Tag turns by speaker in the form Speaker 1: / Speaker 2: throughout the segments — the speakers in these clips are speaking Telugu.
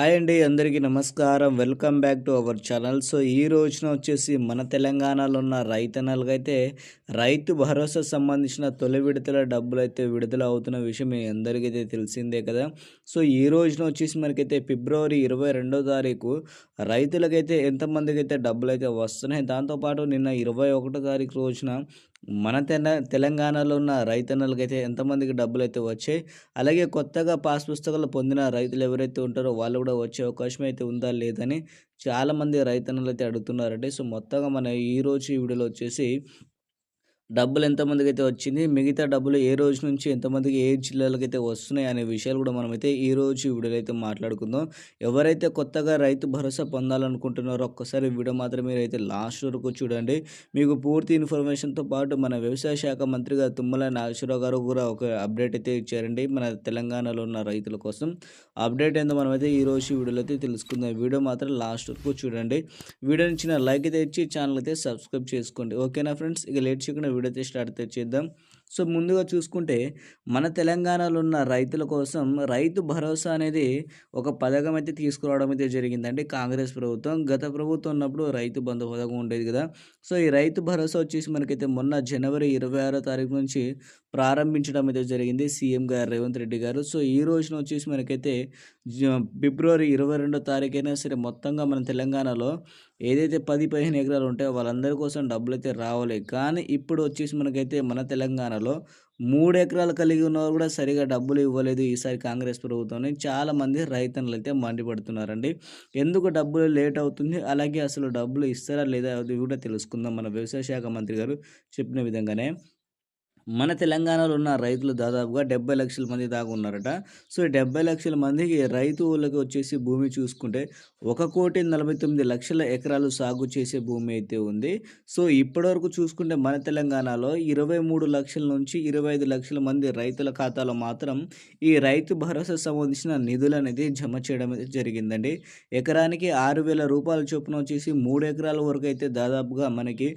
Speaker 1: హాయ్ అండి అందరికీ నమస్కారం. Welcome back to our channel. So ఈ రోజున వచ్చేసి మన తెలంగాణలో ఉన్న రైతన్నలకైతే రైతు భరోసా సంబంధించిన తొలి విడతల డబ్బులు అయితే విడుదల అవుతున్న విషయం మీ అందరికైతే తెలిసిందే కదా. సో ఈ రోజున వచ్చేసి మనకైతే ఫిబ్రవరి ఇరవై రెండో తారీఖు రైతులకైతే ఎంతమందికి అయితే డబ్బులు అయితే వస్తున్నాయి దాంతోపాటు నిన్న ఇరవై ఒకటో తారీఖు రోజున మన తెలంగాణలో ఉన్న రైతన్నలకైతే ఎంతమందికి డబ్బులు అయితే వచ్చాయి అలాగే కొత్తగా పాస్ పుస్తకాలు పొందిన రైతులు ఎవరైతే ఉంటారో వాళ్ళు కూడా వచ్చే అవకాశం అయితే ఉందా లేదని చాలామంది రైతన్నలు అయితే అడుగుతున్నారండి. సో మొత్తంగా మన ఈరోజు ఈ వీడియోలో వచ్చేసి డబ్బులు ఎంతమందికి అయితే వచ్చింది మిగతా డబ్బులు ఏ రోజు నుంచి ఎంతమందికి ఏ జిల్లాలకు అయితే వస్తున్నాయి అనే విషయాలు కూడా మనమైతే ఈ రోజు వీడియోలో అయితే మాట్లాడుకుందాం. ఎవరైతే కొత్తగా రైతు భరోసా పొందాలనుకుంటున్నారో ఒక్కసారి వీడియో మాత్రం మీరు అయితే లాస్ట్ వరకు చూడండి. మీకు పూర్తి ఇన్ఫర్మేషన్తో పాటు మన వ్యవసాయ శాఖ మంత్రిగా తుమ్మల నాగేశ్వరరావు గారు కూడా ఒక అప్డేట్ అయితే ఇచ్చారండి మన తెలంగాణలో ఉన్న రైతుల కోసం. అప్డేట్ ఏందో మనమైతే ఈ రోజు వీడియోలో అయితే తెలుసుకుందాం. వీడియో మాత్రం లాస్ట్ వరకు చూడండి. వీడియో ఇచ్చిన లైక్ అయితే ఇచ్చి ఛానల్ అయితే సబ్స్క్రైబ్ చేసుకోండి. ఓకేనా ఫ్రెండ్స్? ఇక లేట్ చేయకుండా వీడియో అయితే స్టార్ట్ అయితే చేద్దాం సో ముందుగా చూసుకుంటే మన తెలంగాణలో ఉన్న రైతుల కోసం రైతు భరోసా అనేది ఒక పథకం అయితే తీసుకురావడం అయితే జరిగిందండి. కాంగ్రెస్ ప్రభుత్వం గత ప్రభుత్వం ఉన్నప్పుడు రైతు బంధు పథకం ఉండేది కదా. సో ఈ రైతు భరోసా వచ్చేసి మనకైతే మొన్న జనవరి ఇరవై ఆరో తారీఖు నుంచి ప్రారంభించడం అయితే జరిగింది సీఎం గారు రేవంత్ రెడ్డి గారు. సో ఈ రోజున వచ్చేసి మనకైతే ఫిబ్రవరి ఇరవై రెండో తారీఖు అయినా సరే మొత్తంగా మన తెలంగాణలో ఏదైతే పది పదిహేను ఎకరాలు ఉంటాయో వాళ్ళందరి కోసం డబ్బులు అయితే రావాలి. కానీ ఇప్పుడు వచ్చేసి మనకైతే మన తెలంగాణ తెలంగాణలో మూడు ఎకరాలు కలిగి ఉన్నవారు కూడా సరిగా డబ్బులు ఇవ్వలేదు. ఈసారి కాంగ్రెస్ ప్రభుత్వం చాలామంది రైతన్నులు అయితే మండిపడుతున్నారండి. ఎందుకు డబ్బులు లేట్ అవుతుంది? అలాగే అసలు డబ్బులు ఇస్తారా లేదా? అది కూడా తెలుసుకుందాం. మన వ్యవసాయ శాఖ మంత్రి గారు చెప్పిన విధంగానే మన తెలంగాణలో ఉన్న రైతులు దాదాపుగా డెబ్బై లక్షల మంది దాకా ఉన్నారట. సో డెబ్బై లక్షల మందికి రైతులకు వచ్చేసి భూమి చూసుకుంటే ఒక కోటి నలభై తొమ్మిది లక్షల ఎకరాలు సాగు చేసే భూమి అయితే ఉంది. సో ఇప్పటివరకు చూసుకుంటే మన తెలంగాణలో ఇరవై మూడు లక్షల నుంచి ఇరవై ఐదు లక్షల మంది రైతుల ఖాతాలో మాత్రం ఈ రైతు భరోసా సంబంధించిన నిధులు అనేది జమ చేయడం జరిగిందండి. ఎకరానికి ఆరు వేల రూపాయల చొప్పున వచ్చేసి మూడు ఎకరాల వరకు అయితే దాదాపుగా మనకి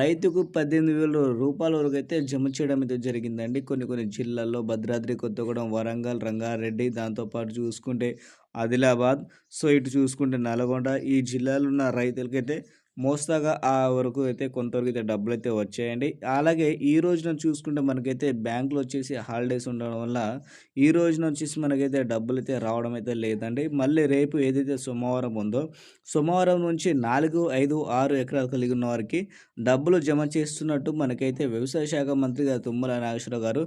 Speaker 1: రైతుకు పద్దెనిమిది వేల రూపాయల వరకు అయితే జమ చేయడం మీద జరిగిందండి. కొన్ని కొన్ని జిల్లాల్లో భద్రాద్రి కొత్తగూడెం వరంగల్ రంగారెడ్డి దాంతోపాటు చూసుకుంటే ఆదిలాబాద్. సో ఇటు చూసుకుంటే నల్గొండ. ఈ జిల్లాలో ఉన్న రైతులకైతే మోస్తాగా ఆ వరకు అయితే కొంతవరకు అయితే డబ్బులు అయితే వచ్చాయండి. అలాగే ఈ రోజున చూసుకుంటే మనకైతే బ్యాంకులో వచ్చేసి హాలిడేస్ ఉండడం వల్ల ఈ రోజున వచ్చేసి మనకైతే డబ్బులు అయితే రావడం అయితే లేదండి. మళ్ళీ రేపు ఏదైతే సోమవారం ఉందో సోమవారం నుంచి నాలుగు ఐదు ఆరు ఎకరాలు కలిగి ఉన్న వారికి డబ్బులు జమ చేస్తున్నట్టు మనకైతే వ్యవసాయ శాఖ మంత్రిగా తుమ్మల నాగేశ్వరరావు గారు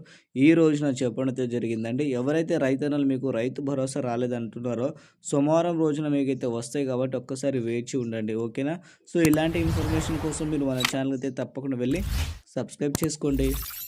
Speaker 1: ఈ రోజున చెప్పడం అయితే జరిగిందండి. ఎవరైతే రైతన్నలు మీకు రైతు భరోసా రాలేదంటున్నారో సోమవారం రోజున మీకైతే వస్తాయి కాబట్టి ఒక్కసారి వేచి ఉండండి. ఓకేనా? సో ఇలాంటి ఇన్ఫర్మేషన్ కోసం మీరు మన ఛానల్ అయితే తప్పకుండా వెళ్ళి సబ్స్క్రైబ్ చేసుకోండి.